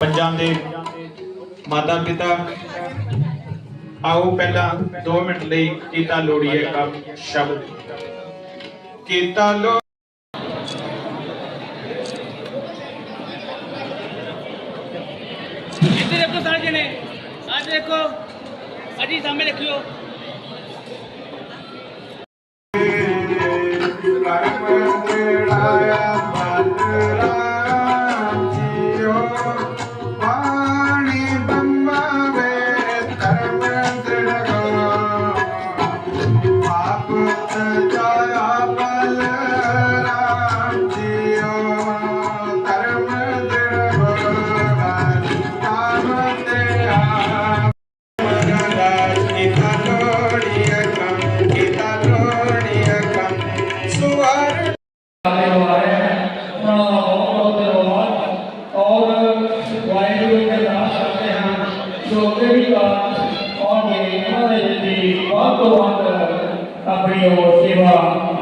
ਪੰਜਾਂ ਦੇ ਮਾਤਾ ਪਿਤਾ, ਆਓ ਪਹਿਲਾਂ 2 ਮਿੰਟ ਲਈ ਕੀਤਾ ਲੋੜੀਏ ਕੰਮ ਸ਼ਬਦ। ਕੀਤਾ ਲੋ ਇੱਥੇ ਦੇਖੋ ਸਾਰੇ ਜਣੇ। ਅੱਜ ਦੇਖੋ। ਅਜੀ ਸਾਹਮਣੇ ਦੇਖਿਓ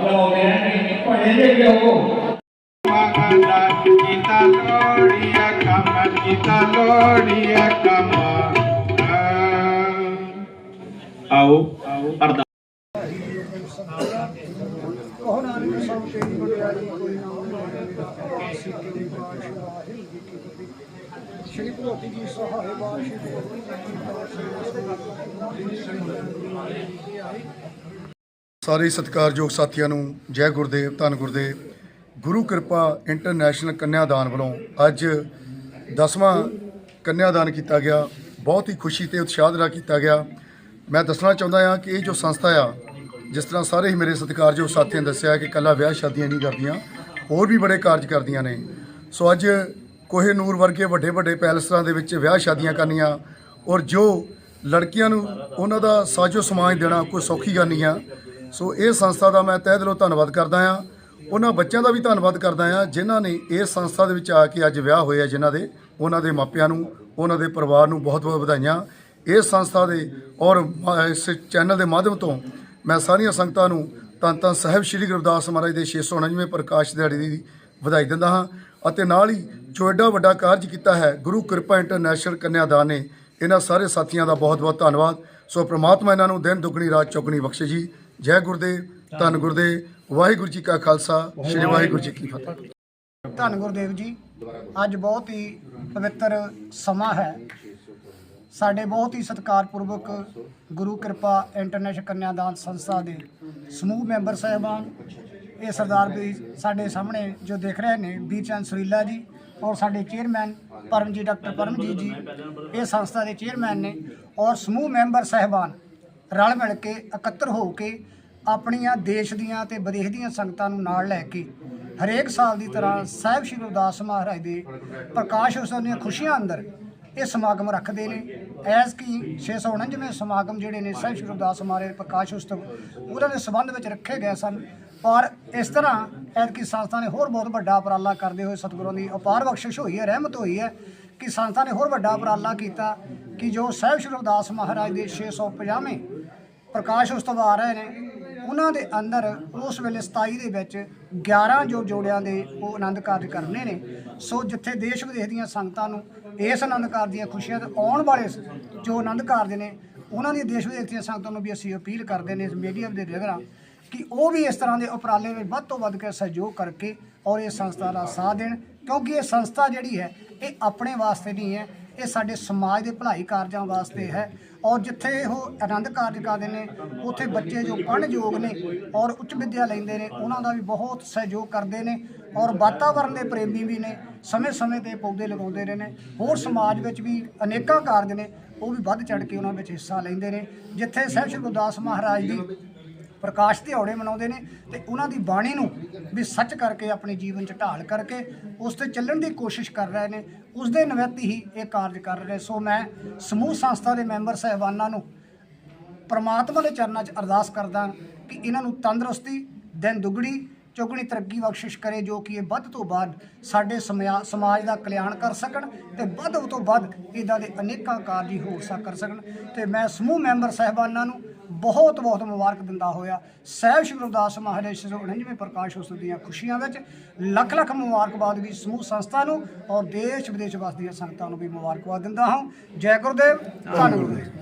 लो मैंने पढ़े गए हो गीता लोड़िया कमा गीता लोड़िया कमा आओ पर्दा कौन आदमी सब तेरी बड़ाई कोई श्री भगवती जी सहाय बाशी ਸਾਰੇ ਸਤਿਕਾਰਯੋਗ ਸਾਥੀਆਂ ਨੂੰ ਜੈ ਗੁਰਦੇਵ, ਧੰਨ ਗੁਰਦੇਵ। ਗੁਰੂ ਕਿਰਪਾ ਇੰਟਰਨੈਸ਼ਨਲ ਕੰਨਿਆਦਾਨ ਵੱਲੋਂ ਅੱਜ 10ਵਾਂ ਕੰਨਿਆਦਾਨ ਕੀਤਾ ਗਿਆ। ਬਹੁਤ ਹੀ ਖੁਸ਼ੀ ਤੇ ਉਤਸ਼ਾਹ ਨਾਲ ਕੀਤਾ ਗਿਆ। ਮੈਂ ਦੱਸਣਾ ਚਾਹੁੰਦਾ ਹਾਂ ਕਿ ਇਹ ਜੋ ਸੰਸਥਾ ਆ, ਜਿਸ ਤਰ੍ਹਾਂ ਸਾਰੇ ਹੀ ਮੇਰੇ ਸਤਿਕਾਰਯੋਗ ਸਾਥੀਆਂ ਨੇ ਦੱਸਿਆ ਕਿ ਕੱਲਾ ਵਿਆਹ ਸ਼ਾਦੀਆਂ ਨਹੀਂ ਕਰਦੀਆਂ, ਹੋਰ ਵੀ ਬੜੇ ਕਾਰਜ ਕਰਦੀਆਂ ਨੇ। ਸੋ ਅੱਜ ਕੋਹੇ ਨੂਰ ਵਰਗੇ ਵੱਡੇ ਵੱਡੇ ਪੈਲਸਾਂ ਦੇ ਵਿੱਚ ਵਿਆਹ ਸ਼ਾਦੀਆਂ ਕਰਨੀਆਂ ਔਰ ਜੋ ਲੜਕੀਆਂ ਨੂੰ ਉਹਨਾਂ ਦਾ ਸਾਜੋ ਸਮਾਜ ਦੇਣਾ ਕੋਈ ਸੌਖੀ ਗੱਲ ਨਹੀਂ ਆ ਸੋ ਇਹ ਸੰਸਥਾ ਦਾ ਮੈਂ ਤਹਿ ਦਿਲੋਂ ਧੰਨਵਾਦ ਕਰਦਾ ਹਾਂ। ਉਹਨਾਂ ਬੱਚਿਆਂ ਦਾ ਵੀ ਧੰਨਵਾਦ ਕਰਦਾ ਹਾਂ ਜਿਨ੍ਹਾਂ ਨੇ ਇਸ ਸੰਸਥਾ ਦੇ ਵਿੱਚ ਆ ਕੇ ਅੱਜ ਵਿਆਹ ਹੋਏ ਆ ਜਿਨ੍ਹਾਂ ਦੇ, ਉਹਨਾਂ ਦੇ ਮਾਪਿਆਂ ਨੂੰ, ਉਹਨਾਂ ਦੇ ਪਰਿਵਾਰ ਨੂੰ ਬਹੁਤ-ਬਹੁਤ ਵਧਾਈਆਂ। ਇਸ ਸੰਸਥਾ ਦੇ ਔਰ ਇਸ ਚੈਨਲ ਦੇ ਮਾਧਿਅਮ ਤੋਂ ਮੈਂ ਸਾਰੀਆਂ ਸੰਗਤਾਂ ਨੂੰ ਧੰਨ ਧੰਨ ਸਾਹਿਬ ਸ੍ਰੀ ਗੁਰਦਾਸ ਮਹਾਰਾਜ ਦੇ 649ਵੇਂ ਪ੍ਰਕਾਸ਼ ਦਿਹਾੜੇ ਦੀ ਵਧਾਈ ਦਿੰਦਾ ਹਾਂ ਅਤੇ ਨਾਲ ਹੀ ਜੋ ਐਡਾ ਵੱਡਾ ਕਾਰਜ ਕੀਤਾ ਹੈ, ਗੁਰੂ ਕਿਰਪਾ ਇੰਟਰਨੈਸ਼ਨਲ ਕੰਨਿਆਦਾਨ ਨੇ, ਇਹਨਾਂ ਸਾਰੇ ਸਾਥੀਆਂ ਦਾ ਬਹੁਤ-ਬਹੁਤ ਧੰਨਵਾਦ। ਸੋ ਪ੍ਰਮਾਤਮਾ ਇਹਨਾਂ ਨੂੰ ਦਿਨ ਦੁੱਗਣੀ, ਰਾਤ ਚੌਗਣੀ ਬਖਸ਼ੇ ਜੀ। ਜੈ ਗੁਰਦੇਵ, ਧੰਨ ਗੁਰਦੇਵ, ਵਾਹਿਗੁਰੂ ਜੀ ਕਾ ਖਾਲਸਾ, ਸ੍ਰੀ ਵਾਹਿਗੁਰੂ ਜੀ ਕੀ ਫਤਿਹ। ਧੰਨ ਗੁਰਦੇਵ ਜੀ, ਅੱਜ ਬਹੁਤ ਹੀ ਪਵਿੱਤਰ ਸਮਾਂ ਹੈ। ਸਾਡੇ ਬਹੁਤ ਹੀ ਸਤਿਕਾਰਪੂਰਵਕ ਗੁਰੂ ਕਿਰਪਾ ਇੰਟਰਨੈਸ਼ਨਲ ਕੰਨਿਆਦਾਨ ਸੰਸਥਾ ਦੇ ਸਮੂਹ ਮੈਂਬਰ ਸਹਿਬਾਨ, ਇਹ ਸਰਦਾਰ ਵੀ ਸਾਡੇ ਸਾਹਮਣੇ ਜੋ ਦੇਖ ਰਹੇ ਨੇ, ਬੀਰ ਚੰਦ ਸੁਰੀਲਾ ਜੀ ਔਰ ਸਾਡੇ ਚੇਅਰਮੈਨ ਪਰਮਜੀਤ ਡਾਕਟਰ ਪਰਮਜੀਤ ਜੀ, ਇਹ ਸੰਸਥਾ ਦੇ ਚੇਅਰਮੈਨ ਨੇ ਔਰ ਸਮੂਹ ਮੈਂਬਰ ਸਹਿਬਾਨ। ਰਲ ਮਿਲ ਕੇ ਇਕੱਤਰ ਹੋ ਕੇ ਆਪਣੀਆਂ ਦੇਸ਼ ਦੀਆਂ ਤੇ ਵਿਦੇਸ਼ ਦੀਆਂ ਸੰਗਤਾਂ ਨੂੰ ਨਾਲ ਲੈ ਕੇ ਹਰੇਕ ਸਾਲ ਦੀ ਤਰ੍ਹਾਂ ਸਾਹਿਬ ਸ਼੍ਰੀ ਗੁਰਦਾਸ ਮਹਾਰਾਜ ਦੇ ਪ੍ਰਕਾਸ਼ ਉਤਸਵ ਦੀਆਂ ਖੁਸ਼ੀਆਂ ਅੰਦਰ ਇਹ ਸਮਾਗਮ ਰੱਖਦੇ ਨੇ। ਐਸ ਕੀ 649ਵੇਂ ਸਮਾਗਮ ਜਿਹੜੇ ਨੇ ਸਾਹਿਬ ਸ਼੍ਰੀ ਗੁਰਦਾਸ ਮਹਾਰਾਜ ਦੇ ਪ੍ਰਕਾਸ਼ ਉਤਸਵ, ਉਹਨਾਂ ਦੇ ਸੰਬੰਧ ਵਿੱਚ ਰੱਖੇ ਗਏ ਸਨ। ਔਰ ਇਸ ਤਰ੍ਹਾਂ ਐਤਕੀ ਸੰਸਥਾ ਨੇ ਹੋਰ ਬਹੁਤ ਵੱਡਾ ਉਪਰਾਲਾ ਕਰਦੇ ਹੋਏ ਸਤਿਗੁਰਾਂ ਦੀ ਅਪਾਰ ਬਖਸ਼ਿਸ਼ ਹੋਈ ਹੈ, ਰਹਿਮਤ ਹੋਈ ਹੈ ਕਿ ਸੰਸਥਾ ਨੇ ਹੋਰ ਵੱਡਾ ਉਪਰਾਲਾ ਕੀਤਾ ਕਿ ਜੋ ਸਾਹਿਬ ਸ਼੍ਰੀ ਗੁਰਦਾਸ ਮਹਾਰਾਜ ਦੇ 650ਵੇਂ ਪ੍ਰਕਾਸ਼ ਉਤਸਵ ਆ ਰਹੇ ਨੇ। ਉਹਨਾਂ ਦੇ ਅੰਦਰ ਉਸ ਵੇਲੇ 27 ਦੇ ਵਿੱਚ 11 ਜੋ ਜੋੜਿਆਂ ਦੇ ਉਹ ਆਨੰਦ ਕਾਰਜ ਕਰਨੇ ਨੇ। ਸੋ ਜਿੱਥੇ ਦੇਸ਼ ਵਿਦੇਸ਼ ਦੀਆਂ ਸੰਗਤਾਂ ਨੂੰ ਇਸ ਆਨੰਦ ਕਾਰਜ ਦੀਆਂ ਖੁਸ਼ੀਆਂ ਤੇ ਆਉਣ ਵਾਲੇ ਜੋ ਆਨੰਦ ਕਾਰਜ ਨੇ, ਉਹਨਾਂ ਦੀਆਂ ਦੇਸ਼ ਵਿਦੇਸ਼ ਦੀਆਂ ਸੰਗਤਾਂ ਨੂੰ ਵੀ ਅਸੀਂ ਅਪੀਲ ਕਰਦੇ ਨੇ ਇਸ ਮੀਡੀਆ ਦੇ ਰਗਰਾਂ ਕਿ ਉਹ ਵੀ ਇਸ ਤਰ੍ਹਾਂ ਦੇ ਉਪਰਾਲੇ ਵਿੱਚ ਵੱਧ ਤੋਂ ਵੱਧ ਕੇ ਸਹਿਯੋਗ ਕਰਕੇ ਔਰ ਇਹ ਸੰਸਥਾ ਦਾ ਸਾਥ ਦੇਣ। ਕਿਉਂਕਿ ਇਹ ਸੰਸਥਾ ਜਿਹੜੀ ਹੈ, ਇਹ ਆਪਣੇ ਵਾਸਤੇ ਨਹੀਂ ਹੈ ਇਹ ਸਾਡੇ ਸਮਾਜ ਦੇ ਭਲਾਈ ਕਾਰਜਾਂ ਵਾਸਤੇ ਹੈ। ਔਰ ਜਿੱਥੇ ਉਹ ਆਨੰਦ ਕਾਰਜ ਕਰਦੇ ਨੇ, ਉੱਥੇ ਬੱਚੇ ਜੋ ਪੜ੍ਹਨ ਯੋਗ ਨੇ ਔਰ ਉੱਚ ਵਿੱਦਿਆ ਲੈਂਦੇ ਨੇ, ਉਹਨਾਂ ਦਾ ਵੀ ਬਹੁਤ ਸਹਿਯੋਗ ਕਰਦੇ ਨੇ ਔਰ ਵਾਤਾਵਰਣ ਦੇ ਪ੍ਰੇਮੀ ਵੀ ਨੇ, ਸਮੇਂ-ਸਮੇਂ ਤੇ ਪੌਦੇ ਲਗਾਉਂਦੇ ਰਹੇ ਨੇ। ਹੋਰ ਸਮਾਜ ਵਿੱਚ ਵੀ ਅਨੇਕਾਂ ਕਾਰਜ ਨੇ, ਉਹ ਵੀ ਵੱਧ ਚੜ ਕੇ ਉਹਨਾਂ ਵਿੱਚ ਹਿੱਸਾ ਲੈਂਦੇ ਨੇ। ਜਿੱਥੇ ਸਹਿਬ ਸ਼੍ਰੀ ਗੁਰਦਾਸ ਮਹਾਰਾਜ ਦੀ ਪ੍ਰਕਾਸ਼ ਦਿਹਾੜੇ ਮਨਾਉਂਦੇ ਨੇ ਤੇ ਉਹਨਾਂ ਦੀ ਬਾਣੀ ਨੂੰ ਵੀ ਸੱਚ ਕਰਕੇ ਆਪਣੇ ਜੀਵਨ ਚ ਢਾਲ ਕਰਕੇ ਉਸ ਤੇ ਚੱਲਣ ਦੀ ਕੋਸ਼ਿਸ਼ ਕਰ ਰਹੇ ਨੇ ਉਸ ਦੇ ਨਿਵਿਤ ਹੀ ਇਹ ਕਾਰਜ ਕਰ ਰਹੇ ਸੋ ਮੈਂ ਸਮੂਹ ਸੰਸਥਾ ਦੇ ਮੈਂਬਰ ਸਹਿਬਾਨਾਂ ਨੂੰ ਪਰਮਾਤਮਾ ਦੇ ਚਰਨਾਂ 'ਚ ਅਰਦਾਸ ਕਰਦਾ ਕਿ ਇਹਨਾਂ ਨੂੰ ਤੰਦਰੁਸਤੀ, ਦਿਨ ਦੁਗੜੀ ਚੌਗਣੀ ਤਰੱਕੀ ਬਖਸ਼ਿਸ਼ ਕਰੇ ਜੋ ਕਿ ਇਹ ਵੱਧ ਤੋਂ ਵੱਧ ਸਾਡੇ ਸਮਿਆ- ਸਮਾਜ ਦਾ ਕਲਿਆਣ ਕਰ ਸਕਣ ਤੇ ਵੱਧ ਤੋਂ ਵੱਧ ਇਦਾਂ ਦੇ ਅਨੇਕਾਂ ਕਾਰਜ ਹੀ ਹੋ ਸਕ ਕਰ ਸਕਣ। ਤੇ ਮੈਂ ਸਮੂਹ ਮੈਂਬਰ ਸਹਿਬਾਨਾਂ ਨੂੰ ਬਹੁਤ ਬਹੁਤ ਮੁਬਾਰਕ ਦਿੰਦਾ ਹੋਇਆ। ਸਹਿਬ ਸ਼੍ਰੀ ਗੁਰਦਾਸ ਮਹਾਰਾਜ 149ਵੇਂ ਪ੍ਰਕਾਸ਼ ਉਤਸਵ ਦੀਆਂ ਖੁਸ਼ੀਆਂ ਵਿੱਚ ਲੱਖ ਲੱਖ ਮੁਬਾਰਕਬਾਦ ਵੀ ਸਮੂਹ ਸੰਸਥਾ ਨੂੰ ਔਰ ਦੇਸ਼ ਵਿਦੇਸ਼ ਵਸਦੀਆਂ ਸੰਗਤਾਂ ਨੂੰ ਵੀ ਮੁਬਾਰਕਬਾਦ ਦਿੰਦਾ ਹਾਂ। ਜੈ ਗੁਰਦੇਵ ਧੰਨ ਗੁਰਦੇਵ